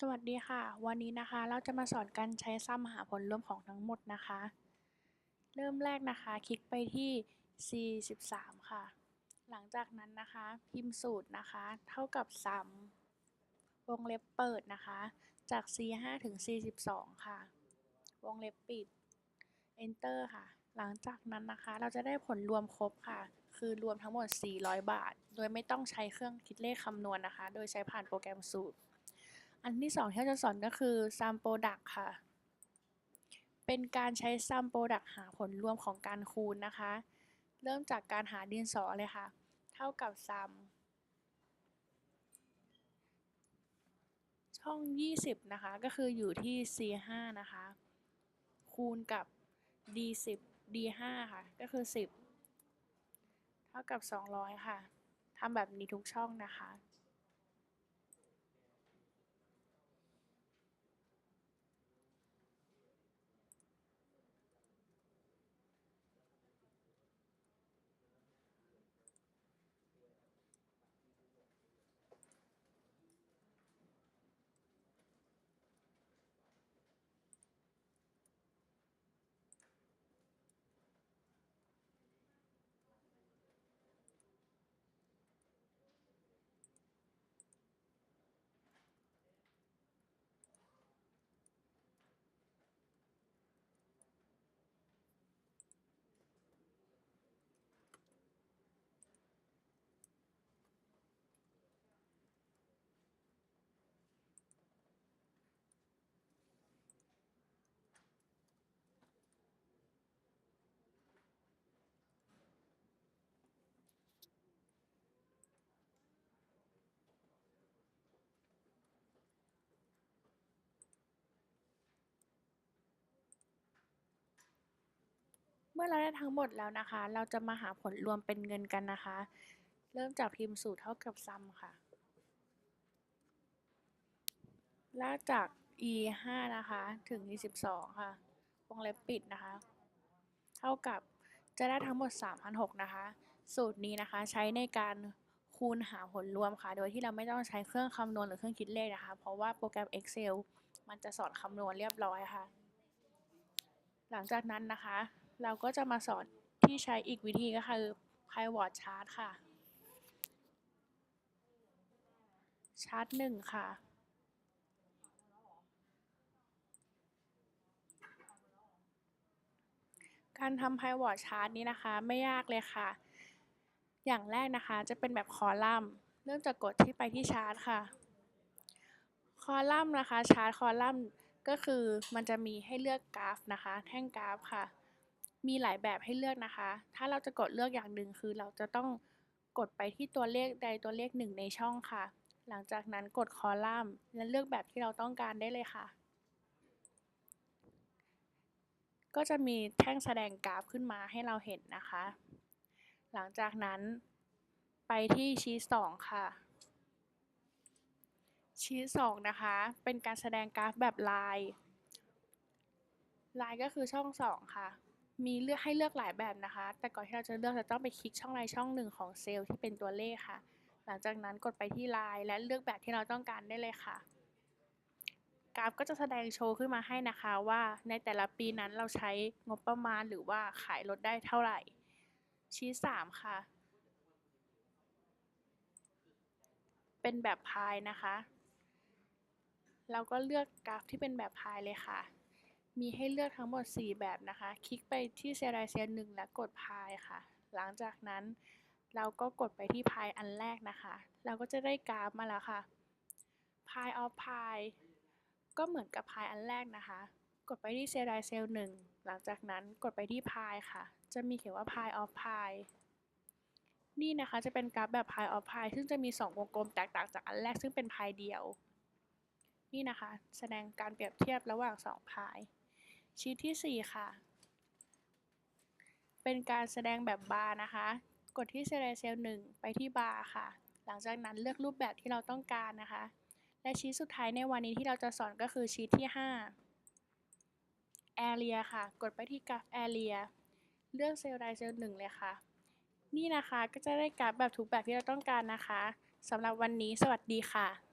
สวัสดีค่ะ วันนี้นะคะเราจะมาสอนการใช้ซัมหาผลรวมของทั้งหมดนะคะ เริ่มแรกนะคะ คลิกไปที่ C13 ค่ะ หลังจากนั้นนะคะ พิมพ์สูตรนะคะ เท่ากับซัมวงเล็บเปิดนะคะ จาก C5 ถึง C12 ค่ะ วงเล็บปิด Enter ค่ะ หลังจากนั้นนะคะ เราจะได้ผลรวมครบค่ะ คือรวมทั้งหมด 400 บาท โดยไม่ต้องใช้เครื่องคิดเลขคำนวณนะคะ โดยใช้ผ่านโปรแกรมสูตร อันที่สองที่เราจะสอนก็คือ sum product ค่ะ เป็นการใช้ sum product หาผลรวมของการคูณนะคะ เริ่มจากการหาดินสอเลยค่ะ เท่ากับ sum ช่อง 20 นะคะ ก็คืออยู่ที่ C5 นะคะ คูณกับ D10 D5 ค่ะ ก็คือ 10 เท่ากับ 200 ค่ะทำแบบนี้ทุกช่องนะคะ เมื่อเราได้ทั้งหมดแล้วนะคะ เราจะมาหาผลรวมเป็นเงินกันนะคะ เริ่มจากพิมพ์สูตรเท่ากับซัมค่ะลากจาก e 5นะคะ ถึง e 12ค่ะ วงเล็บปิดนะคะ เท่ากับจะได้ทั้งหมด3,006นะคะ สูตรนี้นะคะใช้ในการคูณหาผลรวมค่ะ โดยที่เราไม่ต้องใช้เครื่องคำนวณหรือเครื่องคิดเลขนะคะ เพราะว่าโปรแกรม Excel มันจะสอนคำนวณเรียบร้อยค่ะ หลังจากนั้นนะคะ เราก็จะมาสอนที่ใช้อีกวิธีก็คือ pivot chart ค่ะ ชาร์ตหนึ่งค่ะ การทำ pivot chart นี้นะคะ ไม่ยากเลยค่ะ อย่างแรกนะคะจะเป็นแบบคอลัมน์ เริ่มจากกดที่ไปที่ชาร์ตค่ะ คอลัมน์นะคะ ชาร์ตคอลัมน์ก็คือมันจะมีให้เลือกกราฟนะคะ แท่งกราฟค่ะ มีหลายแบบให้เลือกนะคะ ถ้าเราจะกดเลือกอย่างหนึ่งคือเราจะต้องกดไปที่ตัวเลขใดตัวเลขหนึ่งในช่องค่ะ หลังจากนั้นกดคอลัมน์ และเลือกแบบที่เราต้องการได้เลยค่ะ ก็จะมีแท่งแสดงกราฟขึ้นมาให้เราเห็นนะคะ หลังจากนั้นไปที่ชีตสองค่ะ ชีตสองนะคะ เป็นการแสดงกราฟแบบลาย ลายก็คือช่องสองค่ะ มีเลือกให้เลือกหลายแบบนะคะ แต่ก่อนที่เราจะเลือกจะต้องไปคลิกช่องใดช่องหนึ่งของเซลล์ที่เป็นตัวเลขค่ะ หลังจากนั้นกดไปที่ลายและเลือกแบบที่เราต้องการได้เลยค่ะ กราฟก็จะแสดงโชว์ขึ้นมาให้นะคะว่าในแต่ละปีนั้นเราใช้งบประมาณหรือว่าขายลดได้เท่าไหร่ ชีตสามค่ะ เป็นแบบพายนะคะ เราก็เลือกกราฟที่เป็นแบบพายเลยค่ะ มีให้เลือกทั้งหมด 4 แบบนะคะ คลิกไปที่เซลล์เซลล์หนึ่งและกดพายค่ะ หลังจากนั้นเราก็กดไปที่พายอันแรกนะคะ เราก็จะได้กราฟมาแล้วค่ะ pie of pie ก็เหมือนกับพายอันแรกนะคะ กดไปที่เซลล์เซลล์หนึ่งหลังจากนั้นกดไปที่พายค่ะ จะมีเขียนว่า pie of pie นี่นะคะจะเป็นกราฟแบบ pie of pie ซึ่งจะมี 2 วงกลมแตกต่างจากอันแรกซึ่งเป็นพายเดียว นี่นะคะ แสดงการเปรียบเทียบระหว่าง2พาย ชีทที่ 4 ค่ะ เป็นการแสดงแบบบาร์นะคะ กดที่เซลล์เซลล์หนึ่งไปที่บาร์ค่ะ หลังจากนั้นเลือกรูปแบบที่เราต้องการนะคะ และชีทสุดท้ายในวันนี้ที่เราจะสอนก็คือชีทที่ 5 Area ค่ะ กดไปที่กราฟ Area เลือกเซลล์ใดเซลล์หนึ่งเลยค่ะ นี่นะคะก็จะได้กราฟแบบทุกแบบที่เราต้องการนะคะสำหรับวันนี้สวัสดีค่ะ